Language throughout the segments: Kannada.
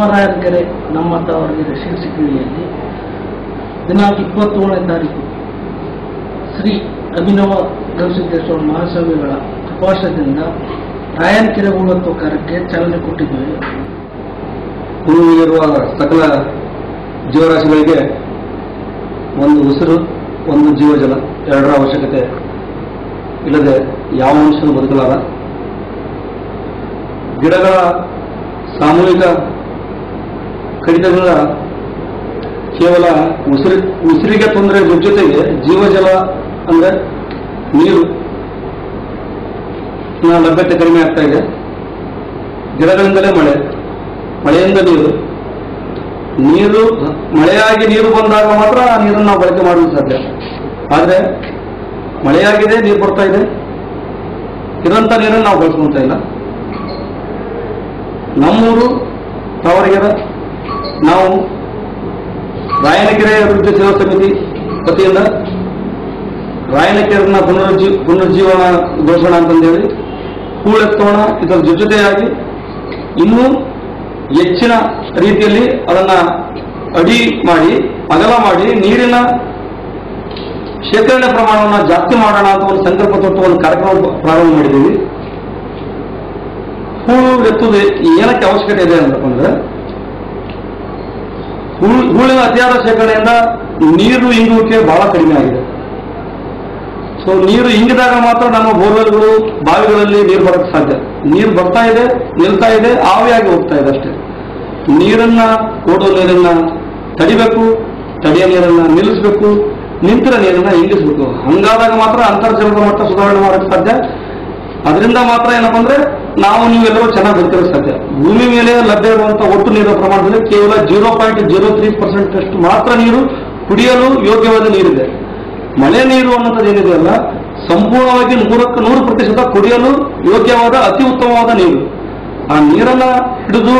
ರಾಯನಕೆರೆ ನಮ್ಮ ತವರಿಗೆ ಶೀರ್ಷಿಕೆಯಲ್ಲಿ ದಿನಾಂಕ ಇಪ್ಪತ್ತೇಳನೇ ತಾರೀಕು. ಶ್ರೀ ಅಭಿನವ ಗವಿಸಿದ್ದೇಶ್ವರ ಮಹಾಸ್ವಾಮಿಗಳ ರಾಯನ್ ಕೆರೆ ಗುಣತ್ವ ಕಾರ್ಯಕ್ಕೆ ಚಾಲನೆ ಕೊಟ್ಟಿದ್ದೇವೆ. ಭೂಮಿಯಲ್ಲಿರುವ ಸಕಲ ಜೀವರಾಶಿಗಳಿಗೆ ಒಂದು ಉಸಿರು, ಒಂದು ಜೀವಜಲ, ಎರಡರ ಅವಶ್ಯಕತೆ ಇಲ್ಲದೆ ಯಾವ ಮನುಷ್ಯನು ಬದುಕಲಾರ. ಗಿಡಗಳ ಸಾಮೂಹಿಕ ಕಡಿತಗಳ ಕೇವಲ ಉಸಿರಿ, ಉಸಿರಿಗೆ ತೊಂದರೆ ಜೊತೆಗೆ ಜೀವಜಲ ಅಂದ್ರೆ ನೀರು ಲಭ್ಯತೆ ಕಡಿಮೆ ಆಗ್ತಾ ಇದೆ. ಗಿಡಗಳಿಂದಲೇ ಮಳೆ. ಮಳೆಯಿಂದ ನೀರು. ನೀರು, ಮಳೆಯಾಗಿ ನೀರು ಬಂದಾಗ ಮಾತ್ರ ಆ ನೀರನ್ನು ನಾವು ಬಳಕೆ ಮಾಡಲು ಸಾಧ್ಯ. ಆದರೆ ಮಳೆಯಾಗಿದೆ, ನೀರು ಬರ್ತಾ ಇದೆ. ಇರೋಂಥ ನೀರನ್ನು ನಾವು ಬಳಸ್ಕೊಂತ ಇಲ್ಲ. ನಮ್ಮೂರು, ತಾವರಿಗೆರೆ ನಾವು ರಾಯನಕೆರೆ ಅಭಿವೃದ್ಧಿ ಸೇವಾ ಸಮಿತಿ ವತಿಯಿಂದ ರಾಯನಕೆರೆನ ಪುನರುಜ್ಜೀ ಪುನರುಜ್ಜೀವನ ಘೋಷಣೆ ಅಂತಂದೇಳಿ ಕೂಳೆತ್ತೋಣ ಇದರ ಜೊತೆಯಾಗಿ ಇನ್ನೂ ಹೆಚ್ಚಿನ ರೀತಿಯಲ್ಲಿ ಅದನ್ನ ಅಡಿ ಮಾಡಿ, ಅಗಲ ಮಾಡಿ ನೀರಿನ ಶೇಖರಣೆ ಪ್ರಮಾಣವನ್ನು ಜಾಸ್ತಿ ಮಾಡೋಣ ಅಂತ ಒಂದು ಸಂಕಲ್ಪ ತೊಟ್ಟು ಒಂದು ಕಾರ್ಯಕ್ರಮ ಪ್ರಾರಂಭ ಮಾಡಿದ್ದೀವಿ. ಹೂಳು ಎತ್ತುವುದು ಏನಕ್ಕೆ ಅವಶ್ಯಕತೆ ಇದೆ ಅಂತಂದ್ರೆ ಹೂಳಿನ ಅತಿಯಾದ ಶೇಖರಣೆಯಿಂದ ನೀರು ಇಂಗುವಿಕೆ ಬಹಳ ಕಡಿಮೆ ಆಗಿದೆ. ಸೊ ನೀರು ಇಂಗಿದಾಗ ಮಾತ್ರ ನಮ್ಮ ಬೋರ್ವೆಲ್ಗಳು ಬಾವಿಗಳಲ್ಲಿ ನೀರು ಬರಕ್ಕೆ ಸಾಧ್ಯ. ನೀರು ಬರ್ತಾ ಇದೆ, ನಿಲ್ತಾ ಇದೆ, ಆವಿಯಾಗಿ ಹೋಗ್ತಾ ಇದೆ ಅಷ್ಟೇ. ನೀರನ್ನ ಓಡೋ ನೀರನ್ನ ತಡಿಬೇಕು, ತಡಿಯ ನೀರನ್ನ ನಿಲ್ಲಿಸಬೇಕು, ನಿಂತಿರೋ ನೀರನ್ನ ಇಂಗಿಸಬೇಕು. ಹಂಗಾದಾಗ ಮಾತ್ರ ಅಂತರ್ಜಲದ ಮಟ್ಟ ಸುಧಾರಣೆ ಮಾಡಕ್ಕೆ ಸಾಧ್ಯ. ಅದರಿಂದ ಮಾತ್ರ ಏನಪ್ಪ ಅಂದ್ರೆ ನಾವು ನೀವೆಲ್ಲರೂ ಚೆನ್ನಾಗಿ ಬದುಕಲು ಸಾಧ್ಯ ಭೂಮಿ ಮೇಲೆ ಲಭ್ಯ ಇರುವಂತಹ ಒಟ್ಟು ನೀರಿನ ಪ್ರಮಾಣದಲ್ಲಿ ಕೇವಲ zero point zero three percent ಅಷ್ಟು ಮಾತ್ರ ನೀರು ಕುಡಿಯಲು ಯೋಗ್ಯವಾದ ನೀರಿದೆ. ಮಳೆ ನೀರು ಅನ್ನೋದು ಏನಿದೆಯಲ್ಲ ಸಂಪೂರ್ಣವಾಗಿ ನೂರಕ್ಕೆ ನೂರು ಪ್ರತಿಶತ ಕುಡಿಯಲು ಯೋಗ್ಯವಾದ, ಅತಿ ಉತ್ತಮವಾದ ನೀರು. ಆ ನೀರನ್ನ ಹಿಡಿದು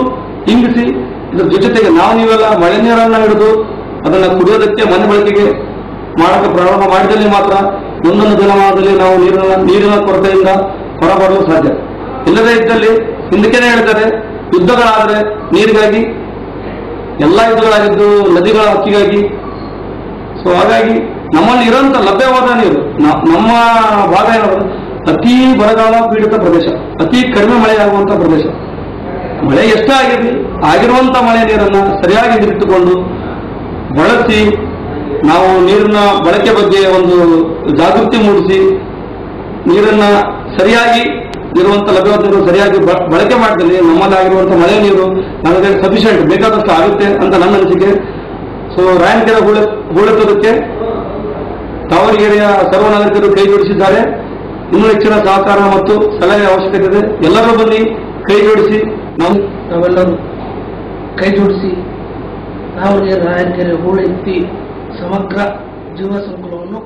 ಇಂಗಿಸಿ, ಇದ್ರ ಜೊತೆಗೆ ನಾವು ನೀವೆಲ್ಲ ಮಳೆ ನೀರನ್ನ ಹಿಡಿದು ಅದನ್ನ ಕುಡಿಯೋದಕ್ಕೆ ಮನೆ ಬಳಕೆಗೆ ಮಾಡಕ್ಕೆ ಪ್ರಾರಂಭ ಮಾಡಿದಲ್ಲಿ ಮಾತ್ರ ಮುಂದೊಂದು ದಿನಮಾನದಲ್ಲಿ ನಾವು ನೀರಿನ ನೀರಿನ ಕೊರತೆಯಿಂದ ಹೊರಬರಲು ಸಾಧ್ಯ. ಇಲ್ಲದೇ ಇದ್ದಲ್ಲಿ ಹಿಂದಕ್ಕೇನೆ ಹೇಳ್ತಾರೆ, ಯುದ್ಧಗಳಾದ್ರೆ ನೀರಿಗಾಗಿ, ಎಲ್ಲ ಯುದ್ಧಗಳಾಗಿದ್ದು ನದಿಗಳ ಹಕ್ಕಿಗಾಗಿ. ಸೊ ಹಾಗಾಗಿ ನಮ್ಮಲ್ಲಿ ಇರೋಂಥ ಲಭ್ಯವಾದ ನೀರು ನಮ್ಮ ಭಾಗ ಏನಾದ್ರು ಅತಿ ಬರಗಾಲ ಪೀಡಿತ ಪ್ರದೇಶ, ಅತಿ ಕಡಿಮೆ ಮಳೆಯಾಗುವಂತ ಪ್ರದೇಶ. ಮಳೆ ಎಷ್ಟೇ ಆಗಿರಲಿ, ಆಗಿರುವಂತ ಮಳೆ ನೀರನ್ನ ಸರಿಯಾಗಿ ಹಿಡಿದುಕೊಂಡು ಬಳಸಿ, ನಾವು ನೀರಿನ ಬಳಕೆ ಬಗ್ಗೆ ಒಂದು ಜಾಗೃತಿ ಮೂಡಿಸಿ, ನೀರನ್ನ ಸರಿಯಾಗಿ ಇರುವಂತ ಲಭ್ಯವಾದ ನೀರು ಸರಿಯಾಗಿ ಬಳಕೆ ಮಾಡಿದಲ್ಲಿ ನಮ್ಮಲ್ಲಾಗಿರುವಂತಹ ಮಳೆ ನೀರು ನಮಗೆ ಸಫಿಷಿಯೆಂಟ್ ಬೇಕಾದಷ್ಟು ಆಗುತ್ತೆ ಅಂತ ನನ್ನ ಅನಿಸಿಕೆ. ಸೊ ರಾಯಣಗೆರೆ ಹೂಳ ಹೂಳೆತ್ತೋದಕ್ಕೆ ತಾವರಿಗೆರೆಯ ಸರ್ವ ನಾಗರಿಕರು ಕೈ ಜೋಡಿಸಿದ್ದಾರೆ. ಇನ್ನೂ ಹೆಚ್ಚಿನ ಸಹಕಾರ ಮತ್ತು ಸಲಹೆ ಅವಶ್ಯಕತೆ ಇದೆ. ಎಲ್ಲರೂ ಬನ್ನಿ, ಕೈ ಜೋಡಿಸಿ. ನಾವು ನಾವೆಲ್ಲರೂ ಕೈ ಜೋಡಿಸಿ ನಾವು ರಾಯನಕೆರೆ ಹೂಳೆತ್ತಿ ಸಮಗ್ರ ಜೀವ ಸಂಕುಲವನ್ನು